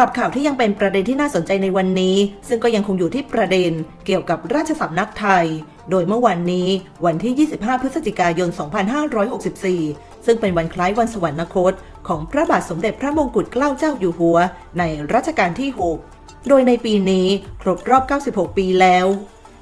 รับข่าวที่ยังเป็นประเด็นที่น่าสนใจในวันนี้ ซึ่งก็ยังคงอยู่ที่ประเด็นเกี่ยวกับราชสำนักไทย โดยเมื่อวันนี้วันที่ 25 พฤศจิกายน 2564 ซึ่งเป็นวันคล้ายวันสวรรคต ของพระบาทสมเด็จพระมงกุฎเกล้าเจ้าอยู่หัว ในรัชกาลที่ 6 โดยในปีนี้ครบรอบ 96 ปีแล้ว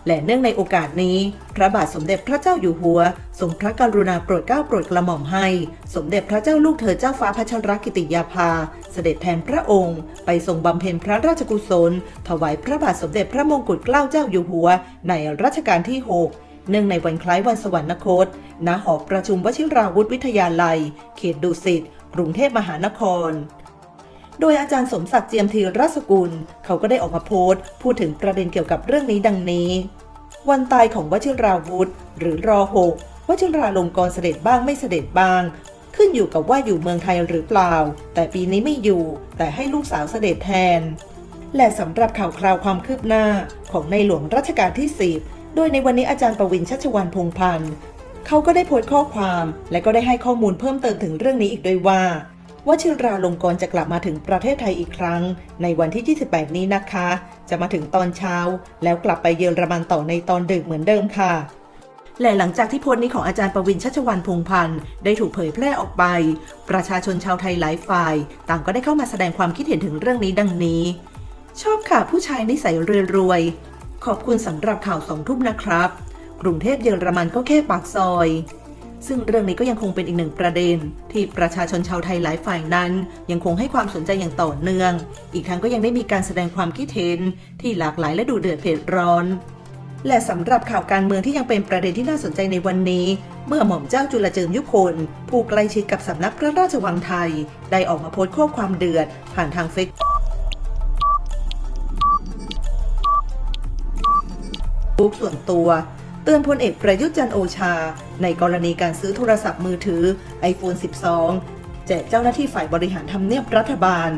และเนื่องในโอกาสนี้ พระบาทสมเด็จพระเจ้าอยู่หัวทรงพระกรุณาโปรดเกล้าโปรดกระหม่อมให้ สมเด็จพระเจ้าลูกเธอเจ้าฟ้าพัชรกิติยาภา เสด็จแทนพระองค์ ไปทรงบำเพ็ญพระราชกุศล ถวายพระบาทสมเด็จพระมงกุฎเกล้าเจ้าอยู่หัว ในรัชกาลที่ 6เนื่องในวันคล้ายวันสวรรคต ณ หอประชุมวชิราวุธวิทยาลัย เขตดุสิต กรุงเทพมหานคร โดยอาจารย์สมศักดิ์เจียมธีรสกุล เขาก็ได้ออกมาโพสต์ พูดถึงประเด็นเกี่ยวกับเรื่องนี้ดังนี้ วันตายของวชิราวุธ หรือรอหกวชิราลงกรเสด็จบ้างไม่เสด็จบ้าง ขึ้นอยู่กับว่าอยู่เมืองไทยหรือเปล่า แต่ปีนี้ไม่อยู่ แต่ให้ลูกสาวเสด็จแทน และสำหรับข่าวคราวความคืบหน้าของในหลวงรัชกาลที่ 10 โดยในวันนี้อาจารย์ประวินชัชวันพงพันธ์เขาก็ได้โพสต์ข้อความ และก็ได้ให้ข้อมูลเพิ่มเติมถึงเรื่องนี้อีกด้วยว่า วชิราลงกรณ์จะกลับมาถึงประเทศไทยอีกครั้ง ในวันที่ 28 นี้นะคะ จะมาถึงตอนเช้า แล้วกลับไปเยอรมันต่อในตอนดึกเหมือนเดิมค่ะและหลังจากที่โพสต์นี้ของอาจารย์ประวินชัชวันพงพันธ์ได้ถูกเผยแพร่ออกไป ประชาชนชาวไทยหลายฝ่าย ต่างก็ได้เข้ามาแสดงความคิดเห็นถึงเรื่องนี้ดังนี้ ชอบค่ะผู้ชายนิสัยรวยๆขอบคุณสำหรับข่าวสองทุ่มนะครับ กรุงเทพเยอรมันก็แค่ปากซอย ซึ่งเรื่องนี้ก็ยังคงเป็นอีกหนึ่งประเด็น ที่ประชาชนชาวไทยหลายฝ่ายนั้น ยังคงให้ความสนใจอย่างต่อเนื่อง อีกทั้งก็ยังได้มีการแสดงความคิดเห็นที่หลากหลายและดูเดือดเผ็ดร้อน และสำหรับข่าวการเมืองที่ยังเป็นประเด็นที่น่าสนใจในวันนี้ เมื่อหม่อมเจ้าจุลเจิมยุคน ผู้ใกล้ชิดกับสำนักพระราชวังไทย ได้ออกมาโพสต์ข้อความเดือด ผ่านทางเฟซบุ๊กส่วนตัว ตือนพลเอกประยุทธ์จันโอชา ในกรณีการซื้อโทรศัพท์มือถือ iPhone 12 แจกเจ้าหน้าที่ฝ่ายบริหารทำเนียบรัฐบาล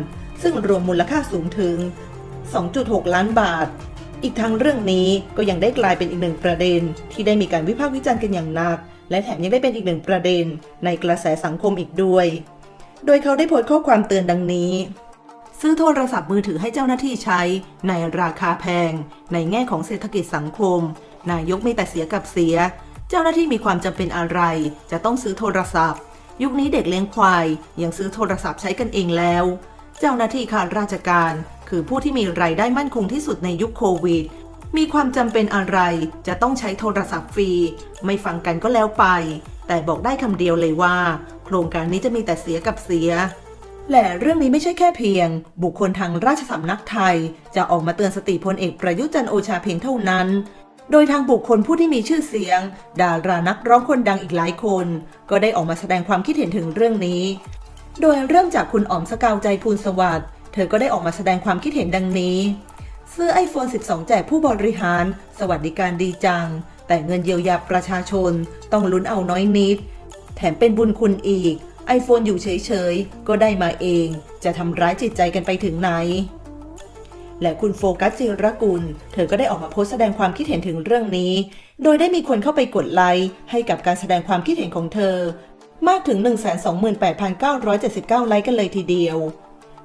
ซึ่งรวมมูลค่าสูงถึง 2.6 ล้านบาท อีกทั้งเรื่องนี้ก็ยังได้กลายเป็นอีกหนึ่งประเด็น ที่ได้มีการวิพากษ์วิจารณ์กันอย่างหนัก และแถมยังได้เป็นอีกหนึ่งประเด็น ในกระแสสังคมอีกด้วย โดยเขาได้โพสต์ข้อความเตือนดังนี้ซื้อโทรศัพท์มือถือให้เจ้าหน้าที่ใช้ในราคาแพง ในแง่ของเศรษฐกิจสังคม นายกมีแต่เสียกับเสีย เจ้าหน้าที่มีความจำเป็นอะไร จะต้องซื้อโทรศัพท์ ยุคนี้เด็กเลี้ยงควายยังซื้อโทรศัพท์ใช้กันเองแล้ว เจ้าหน้าที่ข้าราชการ คือผู้ที่มีรายได้มั่นคงที่สุดในยุคโควิด มีความจำเป็นอะไร จะต้องใช้โทรศัพท์ฟรี ไม่ฟังกันก็แล้วไป แต่บอกได้คำเดียวเลยว่า โครงการนี้จะมีแต่เสียกับเสียและเรื่องนี้ไม่ใช่แค่เพียง บุคคลทางราชสำนักไทย จะออกมาเตือนสติพลเอกประยุจันโอชาเพียงเท่านั้น โดยทางบุคคลผู้ที่มีชื่อเสียง ดารานักร้องคนดังอีกหลายคน ก็ได้ออกมาแสดงความคิดเห็นถึงเรื่องนี้ โดยเริ่มจากคุณอ๋อมสกาวใจภูลสวัสดิ์เธอก็ได้ออกมาแสดงความคิดเห็นดังนี้ ซื้อ iPhone 12 แจกผู้บริหาร สวัสดิการดีจัง แต่เงินเยียวยาประชาชน ต้องลุ้นเอาน้อยนิด แถมเป็นบุญคุณอีก iPhone อยู่เฉยๆ ก็ได้มาเอง จะทำร้ายจิตใจกันไปถึงไหน และคุณโฟกัสจิรกุล เธอก็ได้ออกมาโพสต์แสดงความคิดเห็นถึงเรื่องนี้ โดยได้มีคนเข้าไปกดไลค์ให้กับการแสดงความคิดเห็นของเธอ มากถึง 128,979 ไลค์กันเลยทีเดียว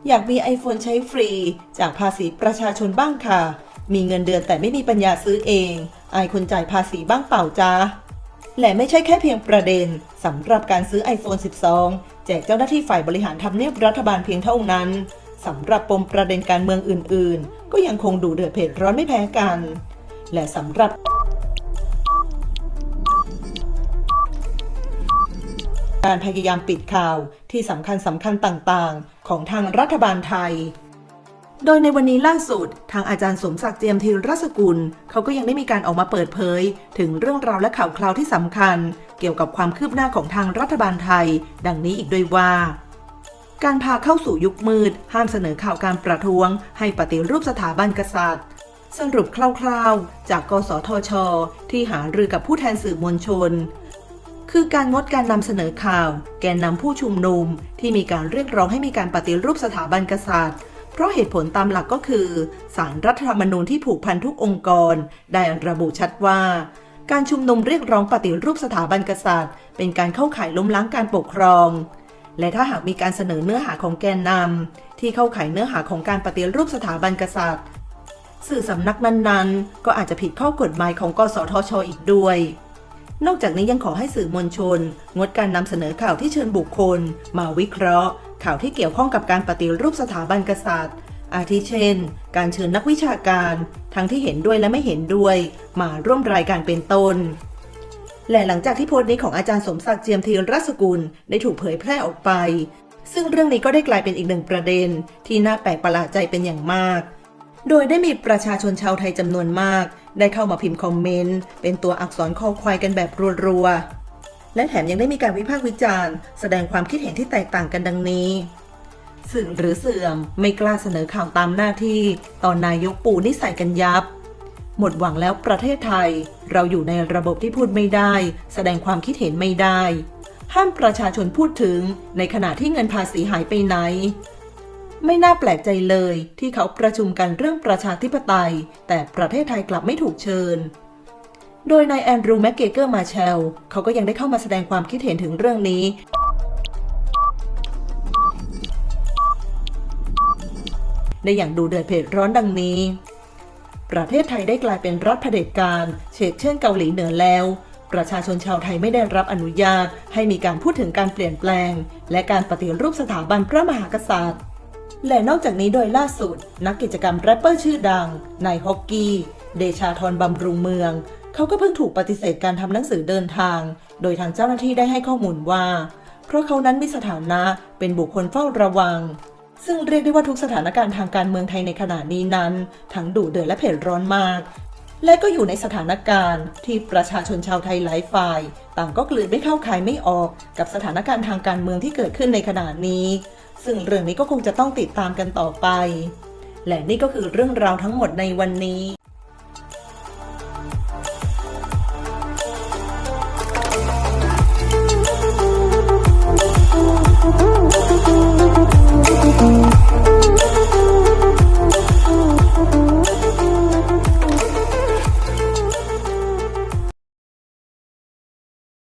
อยากมี iPhone ใช้ฟรี จากภาษีประชาชนบ้างค่ะ มีเงินเดือนแต่ไม่มีปัญญาซื้อเอง อายคนจ่ายภาษีบ้างเปล่าจ้าและไม่ใช่แค่เพียงประเด็นสำหรับการซื้อ iPhone 12 แจกเจ้าหน้าที่ฝ่ายบริหารทำเนียบรัฐบาลเพียงเท่านั้น สำหรับปมประเด็นการเมืองอื่น ๆ ก็ยังคงดูเดือดเผ็ดร้อนไม่แพ้กัน และสำหรับการพยายามปิดข่าวที่สำคัญสำคัญต่างๆ ของทางรัฐบาลไทย โดยในวันนี้ล่าสุด ทางอาจารย์สมศักดิ์เจียมธีรสกุล เขาก็ยังได้มีการออกมาเปิดเผย ถึงเรื่องราวและข่าวคราวที่สำคัญ เกี่ยวกับความคืบหน้าของทางรัฐบาลไทย ดังนี้อีกด้วยว่า การพาเข้าสู่ยุคมืด ห้ามเสนอข่าวการประท้วง ให้ปฏิรูปสถาบันกษัตริย์ สรุปคร่าวๆ จากกสทช ที่หารือกับผู้แทนสื่อมวลชน คือการงดการนำเสนอข่าว แกนนำผู้ชุมนุม ที่มีการเรียกร้องให้มีการปฏิรูปสถาบันกษัตริย์ เพราะเหตุผลตามหลักก็คือสารรัฐธรรมนูญที่ผูกพันทุกองค์กร ได้ระบุชัดว่าการชุมนุมเรียกร้องปฏิรูปสถาบันกษัตริย์ เป็นการเข้าข่ายล้มล้างการปกครอง และถ้าหากมีการเสนอเนื้อหาของแกนนำที่เข้าข่ายเนื้อหาของการปฏิรูปสถาบันกษัตริย์ สื่อสำนักนั้นๆ ก็อาจจะผิดข้อกฎหมายของกสทชอีกด้วย นอกจากนี้ยังขอให้สื่อมวลชน งดการนำเสนอข่าวที่เชิญบุคคล มาวิเคราะห์ ข่าวที่เกี่ยวข้องกับการปฏิรูปสถาบันกษัตริย์ อาทิเช่น การเชิญนักวิชาการ ทั้งที่เห็นด้วยและไม่เห็นด้วย มาร่วมรายการเป็นต้น และหลังจากที่โพสต์นี้ของอาจารย์สมศักดิ์เจียมธีรสกุลได้ถูกเผยแพร่ออกไป ซึ่งเรื่องนี้ก็ได้กลายเป็นอีกหนึ่งประเด็น ที่น่าแปลกประหลาดใจเป็นอย่างมาก โดยได้มีประชาชนชาวไทยจำนวนมาก ได้เข้ามาพิมพ์คอมเมนต์เป็นตัวอักษรคอควายกันแบบรัวๆ และแถมยังได้มีการวิพากษ์วิจารณ์ แสดงความคิดเห็นที่แตกต่างกันดังนี้สื่อหรือเสื่อมไม่กล้าเสนอข่าวตามหน้าที่ตอนนายกปู่นิสัยกันยับ หมดหวังแล้วประเทศไทย เราอยู่ในระบบที่พูดไม่ได้ แสดงความคิดเห็นไม่ได้ ห้ามประชาชนพูดถึงในขณะที่เงินภาษีหายไปไหน ไม่น่าแปลกใจเลยที่เขาประชุมกันเรื่องประชาธิปไตย แต่ประเทศไทยกลับไม่ถูกเชิญ โดยนายแอนดรูว์แมกเกเกอร์มาเชลเขาก็ยังได้เข้ามาแสดงความคิดเห็นถึงเรื่องนี้ได้อย่างดูเดือดเผ็ดร้อนดังนี้ ประเทศไทยได้กลายเป็นรัฐเผด็จการ เฉกเช่นเกาหลีเหนือแล้ว ประชาชนชาวไทยไม่ได้รับอนุญาต ให้มีการพูดถึงการเปลี่ยนแปลง และการปฏิรูปสถาบันพระมหากษัตริย์ และนอกจากนี้โดยล่าสุด นักกิจกรรมแรปเปอร์ชื่อดังนายฮอกกี้ เดชาธรบำรุงเมือง เขาก็เพิ่งถูกปฏิเสธการทำหนังสือเดินทาง โดยทางเจ้าหน้าที่ได้ให้ข้อมูลว่า เพราะเขานั้นมีสถานะเป็นบุคคลเฝ้าระวัง ซึ่งเรียกได้ว่าทุกสถานการณ์ทางการเมืองไทยในขณะนี้นั้น ทั้งดุเดือดและเผ็ดร้อนมาก และก็อยู่ในสถานการณ์ที่ประชาชนชาวไทยหลายฝ่าย ต่างก็กลืนไม่เข้าคายไม่ออกกับสถานการณ์ทางการเมืองที่เกิดขึ้นในขณะนี้ ซึ่งเรื่องนี้ก็คงจะต้องติดตามกันต่อไป และนี่ก็คือเรื่องราวทั้งหมดในวันนี้